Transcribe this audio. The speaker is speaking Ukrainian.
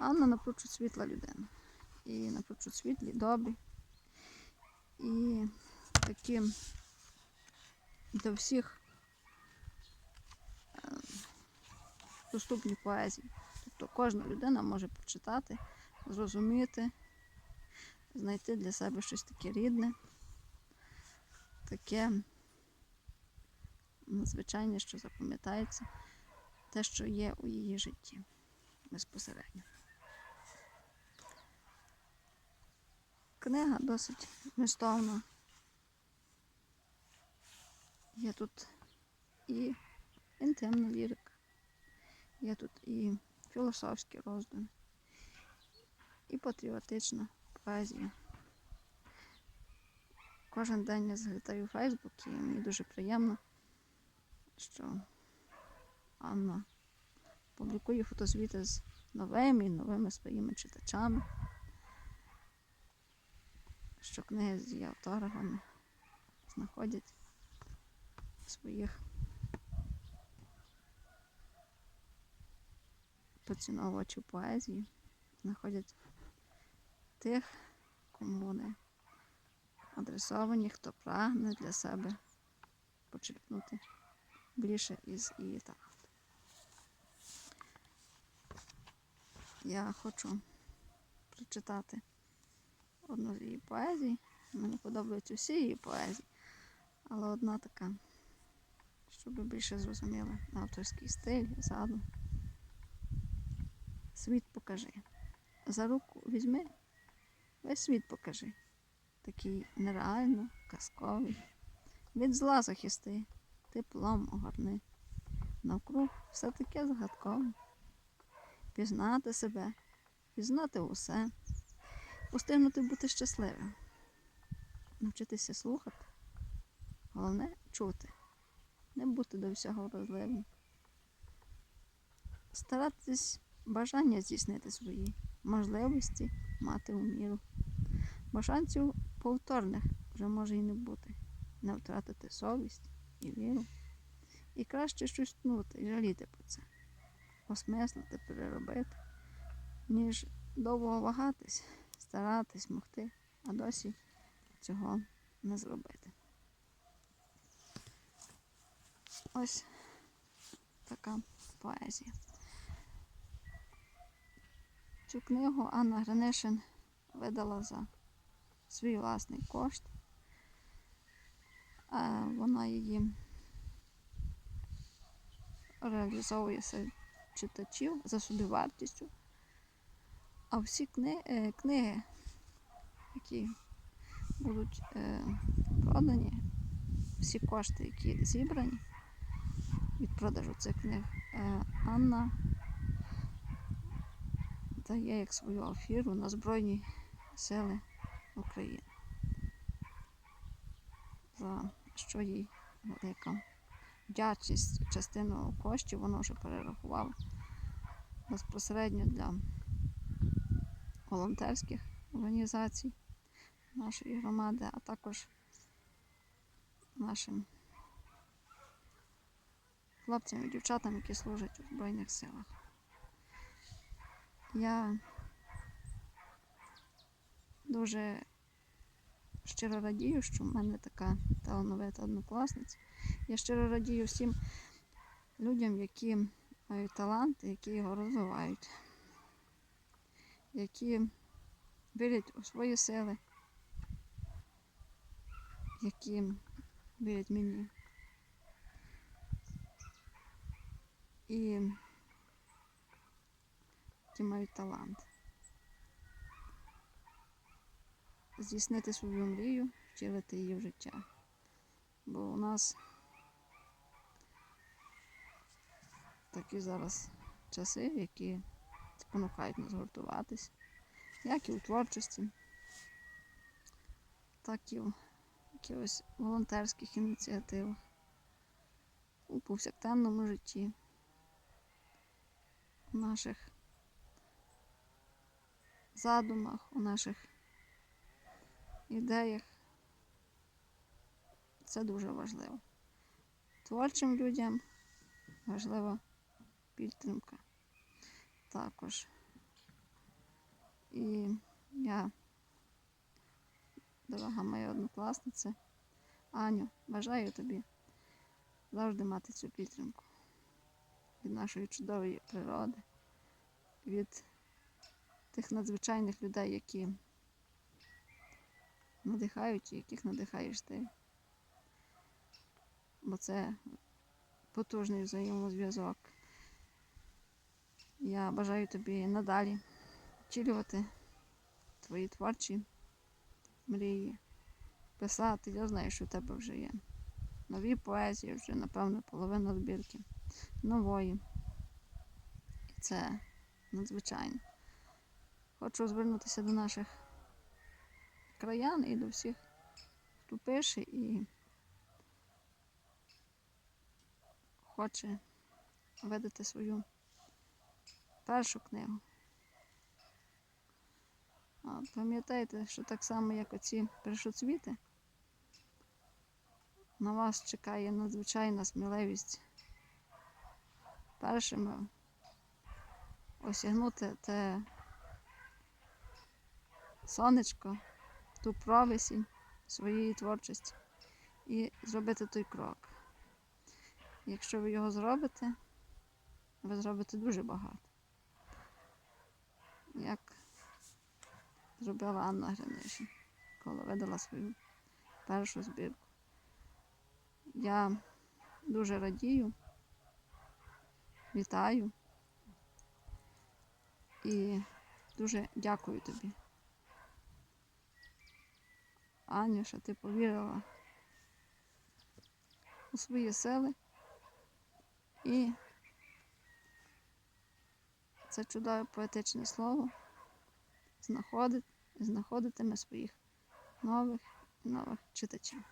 Анна напрочуд світла людина. І напрочуд світлі, добрі. І такі до всіх е, доступні поезії. Тобто кожна людина може прочитати, зрозуміти, знайти для себе щось таке рідне, таке надзвичайне, що запам'ятається, те, що є у її житті безпосередньо. Книга досить змістовна. Є тут і інтимна лірика, є тут і філософські роздуми, і патріотична поезія. Кожен день я заглядаю у Фейсбук і мені дуже приємно, що Анна публікує фотозвіти з новими і новими своїми читачами, що книги з її автографами знаходять своїх поціновувачів поезії, знаходять тих, кому вони адресовані, хто прагне для себе почерпнути більше із її таланту. Я хочу прочитати одну з її поезій. Мені подобаються всі її поезії, але одна така, щоб ви більше зрозуміли авторський стиль, задум. Світ покажи. За руку візьми, весь світ покажи. Такий нереально казковий. Від зла захисти, теплом огорни. Навкруг все таке загадкове. Пізнати себе, пізнати усе, устигнути бути щасливим, навчитися слухати. Головне чути, не бути до всього вразливим. Старатись бажання здійснити свої можливості мати у міру. Бо шансів повторних вже може і не бути. Не втратити совість і віру. І краще щось тнути і жаліти про це, осмислити, переробити, ніж довго вагатись, старатись, могти, а досі цього не зробити. Ось така поезія. Цю книгу Анна Гринишин видала за свій власний кошт. А Вона її реалізовує серед читачів за собівартістю. А всі кни- е, книги, які будуть е, продані, всі кошти, які зібрані від продажу цих книг, е, Анна дає як свою афіру на Збройні Сили України. За що їй велика вдячність частину коштів вона вже перерахувала безпосередньо для волонтерських організацій нашої громади, а також нашим хлопцям і дівчатам, які служать у Збройних силах. Я дуже щиро радію, що в мене така талановита однокласниця. Я щиро радію всім людям, які мають талант, які його розвивають, які вірять у свої сили, які вірять мені. І які мають талант. Здійснити свою мрію, втілити її в життя. Бо у нас такі зараз часи, які спонукають нас гуртуватись, як і у творчості, так і в якихось волонтерських ініціативах, у повсякденному житті, у наших задумах, у наших ідеях. Це дуже важливо. Творчим людям важлива підтримка. Також І я, дорога моя однокласниця, Аню, бажаю тобі завжди мати цю підтримку від нашої чудової природи, від тих надзвичайних людей, які надихають і яких надихаєш ти. Бо це потужний взаємозв'язок. Я бажаю тобі надалі втілювати твої творчі мрії, писати. Я знаю, що в тебе вже є. Нові поезії, вже, напевно, половина збірки нової. І це надзвичайно. Хочу звернутися до наших краян і до всіх, хто пише і хоче видати свою першу книгу. А, Пам'ятайте, що так само, як оці першоцвіти, на вас чекає надзвичайна сміливість першими осягнути те сонечко, ту провисінь своєї творчості і зробити той крок. Якщо ви його зробите, ви зробите дуже багато. Як зробила Анна Гринишин, коли видала свою першу збірку. Я дуже радію, вітаю і дуже дякую тобі. Аню, що ти повірила у свої сили і це чудове поетичне слово знаходить, знаходитиме своїх нових і нових читачів.